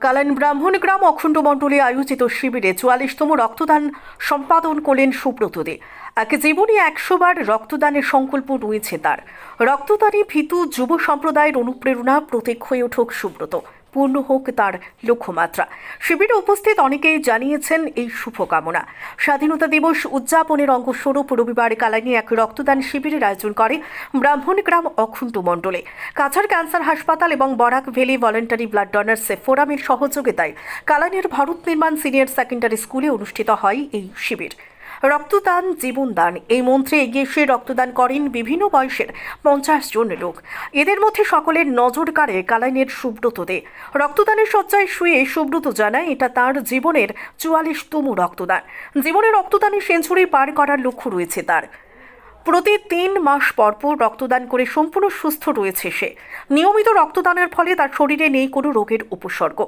কালাইন ব্রাহ্মণগ্রাম অখণ্ড মণ্ডলে আয়োজিত শিবিরে চুয়াল্লিশতম রক্তদান সম্পাদন করলেন সুব্রত দে এক জীবনে একশোবার রক্তদানের সংকল্প রয়েছে তার। রক্তদানে ভীতু যুব সম্প্রদায়ের অনুপ্রেরণা প্রতীক হয়ে উঠুক সুব্রত। পূর্ণ হোক তার লক্ষ্যমাত্রা। শিবিরে উপস্থিত অনেকেই জানিয়েছেন এই শুভকামনা। স্বাধীনতা দিবস উদযাপনের অঙ্গস্বরূপ রবিবার কালাইনে এক রক্তদান শিবিরের আয়োজন করে ব্রাহ্মণগ্রাম অখণ্ড মণ্ডলে। কাছাড় ক্যান্সার হাসপাতাল এবং Barak valley voluntary blood donors ফোরামের সহযোগিতায় কালাইনের ভারত নির্মাণ সিনিয়র সেকেন্ডারি স্কুলে অনুষ্ঠিত হয় এই শিবির। রক্তদান, জীবনদান। এই মন্ত্রে এগিয়ে এসে রক্তদান করেন বিভিন্ন বয়সের পঞ্চাশ জন লোক। এদের মধ্যে সকলের নজর কাড়ে কালাইনের সুব্রত দে রক্তদানের শয্যায় শুয়ে সুব্রত জানায়, এটা তার জীবনের চুয়াল্লিশতম রক্তদান। জীবনে রক্তদানের সেঞ্চুরি পার করার লক্ষ্য রয়েছে তার। প্রতি তিন মাস পর পর রক্তদান করে সম্পূর্ণ সুস্থ রয়েছে সে। নিয়মিত রক্তদানের ফলে তার শরীরে নেই কোনো রোগের উপসর্গ।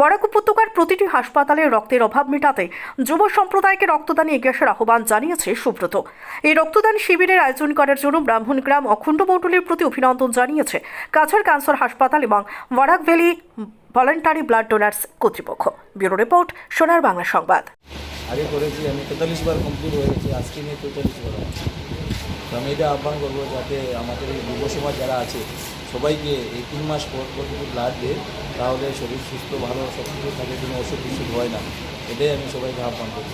বরাক উপত্যকার প্রতিটি হাসপাতালে রক্তের অভাব মেটাতে যুব সম্প্রদায়কে রক্তদানে এগিয়ে আসার আহ্বান জানিয়েছে সুব্রত। এই রক্তদান শিবিরের আয়োজন করার জন্য ব্রাহ্মণগ্রাম অখণ্ড মণ্ডলের প্রতি অভিনন্দন জানিয়েছে কাছাড় ক্যান্সার হাসপাতাল এবং Barak valley voluntary blood donors কর্তৃপক্ষ। Bureau report, Sonar Bangla Sangbad. আগে করেছি আমি, তেতাল্লিশ বার কমপ্লিট হয়ে আজকে নিয়ে তেতাল্লিশ বার। তো আমি এটা আহ্বান করব যাতে আমাদের এই যুব সমাজ যারা আছে, সবাইকে এই তিন মাস পর পর যদি ব্লাড দেয়, তাহলে শরীর সুস্থ, ভালো সব কিছু থাকে, কোনো অসুখ বিষুধ হয় না। এটাই আমি সবাইকে আহ্বান করি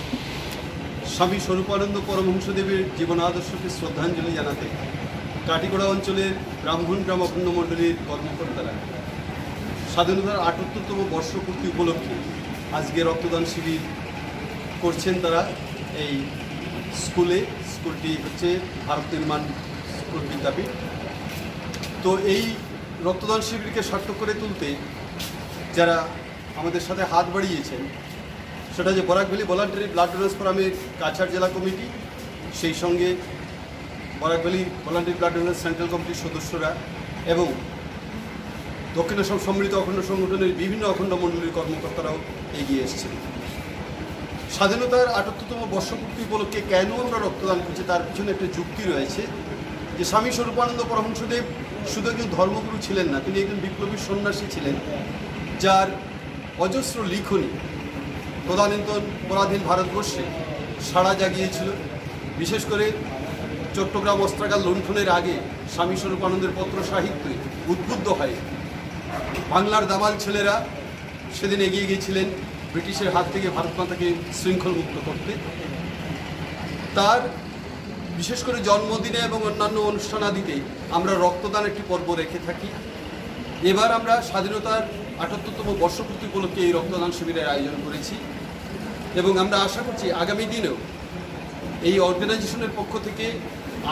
স্বামী স্বরূপানন্দ পরমহংসদেবের জীবন আদর্শকে শ্রদ্ধাঞ্জলি জানাতে কাটিগড়া অঞ্চলের ব্রাহ্মণ গ্রাম মণ্ডলীর কর্মকর্তারা স্বাধীনতার আটাত্তরতম বর্ষপূর্তি উপলক্ষে আজকে রক্তদান শিবির করছেন তারা। এই স্কুলে, স্কুলটি হচ্ছে ভারত নির্মাণ স্কুল বিদ্যাপীঠ তো এই রক্তদান শিবিরকে সার্থক করে তুলতে যারা আমাদের সাথে হাত বাড়িয়েছেন, সেটা যে বরাকভ্যালি ভলান্টারি ব্লাড ডোনার্স ফোরামের কাছাড় জেলা কমিটি, সেই সঙ্গে Barak valley voluntary blood donors central কমিটির সদস্যরা এবং দক্ষিণ সমৃদ্ধ অখণ্ড সংগঠনের বিভিন্ন অখণ্ড মণ্ডলীর কর্মকর্তারাও এগিয়ে এসেছেন। স্বাধীনতার আটাত্তরতম বর্ষপূর্তি উপলক্ষে কেন আমরা রক্তদান করছি তার পিছনে একটা যুক্তি রয়েছে যে স্বামী স্বরূপানন্দ পরমহংসদেব শুধু একজন ধর্মগুরু ছিলেন না, তিনি একজন বিপ্লবী সন্ন্যাসী ছিলেন, যার অজস্র লিখনী তদানীন্তন পরাধীন ভারতবর্ষে সাড়া জাগিয়েছিল। বিশেষ করে চট্টগ্রাম অস্ত্রাগার লুণ্ঠনের আগে স্বামী স্বরূপানন্দের পত্র সাহিত্যে উদ্বুদ্ধ হয়। বাংলার দামাল ছেলেরা সেদিন এগিয়ে গিয়েছিলেন। ব্রিটিশের হাত থেকে ভারত মাতাকে শৃঙ্খলমুক্ত করতে। তার বিশেষ করে জন্মদিনে এবং অন্যান্য অনুষ্ঠানাদিতে আমরা রক্তদান একটি পর্ব রেখে থাকি। এবার আমরা স্বাধীনতার আটাত্তরতম বর্ষপূর্তি উপলক্ষে এই রক্তদান শিবিরের আয়োজন করেছি এবং আমরা আশা করছি আগামী দিনেও এই অর্গানাইজেশনের পক্ষ থেকে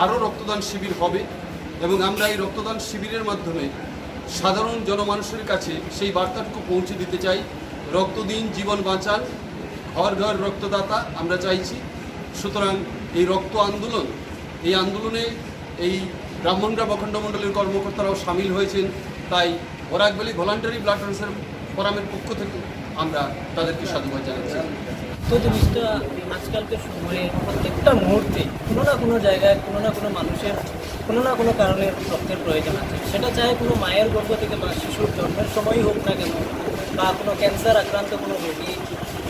আরও রক্তদান শিবির হবে এবং আমরা এই রক্তদান শিবিরের মাধ্যমে সাধারণ জনমানুষের কাছে সেই বার্তাটুকু পৌঁছে দিতে চাই। রক্ত দিন জীবন বাঁচান। ঘর ঘর রক্তদাতা আমরা চাইছি। সুতরাং এই রক্ত আন্দোলন, এই আন্দোলনে এই ব্রাহ্মণরা অখণ্ড মণ্ডলের কর্মকর্তারাও সামিল হয়েছেন। তাই বরাকবেলি ভলান্টারি ব্লাড ডোনেশন ফোরামের পক্ষ থেকে আমরা তাদেরকে সাধুবাদ জানাচ্ছি। তো জিনিসটা আজকালকার সময়ে প্রত্যেকটা মুহূর্তে কোনো না কোনো জায়গায় কোনো না কোনো মানুষের কোনো না কোনো কারণে রক্তের প্রয়োজন আছে। সেটা চাহে কোনো মায়ের গর্ভ থেকে বা শিশুর জন্মের সময়ই হোক না কেন বা কোনো ক্যান্সার আক্রান্ত কোনো রোগী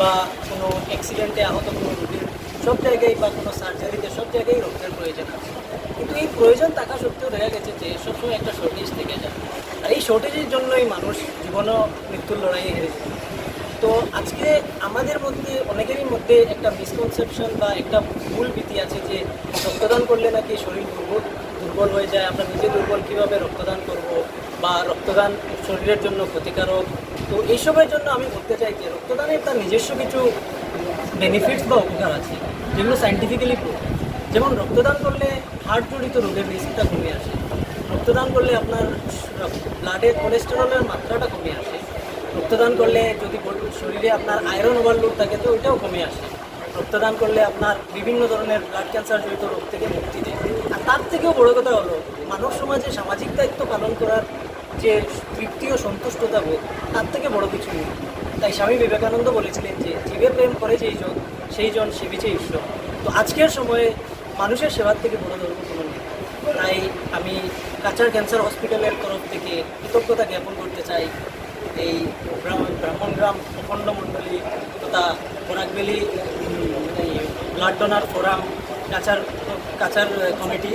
বা কোনো অ্যাক্সিডেন্টে আহত কোনো রোগীর সব জায়গায় বা কোনো সার্জারিতে সব জায়গায় রক্তের প্রয়োজন আছে। কিন্তু এই প্রয়োজন থাকা সত্ত্বেও দেখা গেছে যে সবসময় একটা শর্টেজ থেকে যায়। আর এই শর্টেজের জন্যই মানুষ জীবন ও মৃত্যুর লড়াই হেরে যায়। তো আজকে আমাদের মধ্যে, অনেকেরই মধ্যে একটা মিসকনসেপশন বা একটা ভুল ভীতি আছে যে রক্তদান করলে নাকি শরীর দুর্বল। দুর্বল হয়ে যায়, আমরা নিজে দুর্বল কীভাবে রক্তদান করব বা রক্তদান শরীরের জন্য ক্ষতিকারক? তো এইসবের জন্য আমি বলতে চাই যে রক্তদানের তার নিজস্ব কিছু বেনিফিটস বা উপকার আছে, যেগুলো সাইন্টিফিক্যালি যেমন রক্তদান করলে হার্ট জড়িত রোগের রিস্কটা কমে আসে। রক্তদান করলে আপনার ব্লাডে কোলেস্টেরলের মাত্রাটা কমে আসে। রক্তদান করলে যদি শরীরে আপনার আয়রন ওভারলোড থাকে তো ওইটাও কমে আসে। রক্তদান করলে আপনার বিভিন্ন ধরনের ব্লাড ক্যান্সার জড়িত রোগ থেকে মুক্তি দেয়। তার থেকেও বড় কথা হলো, মানব সমাজে সামাজিক দায়িত্ব পালন করার যে তৃপ্তি ও সন্তুষ্টতা বোধ, তার থেকে বড় কিছু নেই। তাই স্বামী বিবেকানন্দ বলেছিলেন যে জীবে প্রেম করে যেই জন, সেই জন সেবিছে ঈশ্বর। তো আজকের সময়ে মানুষের সেবার থেকে বড় ধর্ম কোনো নেই। তাই আমি কাচার ক্যান্সার হসপিটালের তরফ থেকে কৃতজ্ঞতা জ্ঞাপন করতে চাই এই ব্রাহ্মণ- ব্রাহ্মণগ্রাম প্রখণ্ড মণ্ডলী তথা বরাকবেলি ব্লাড ডোনার ফোরাম কাচার কাচার কমিটি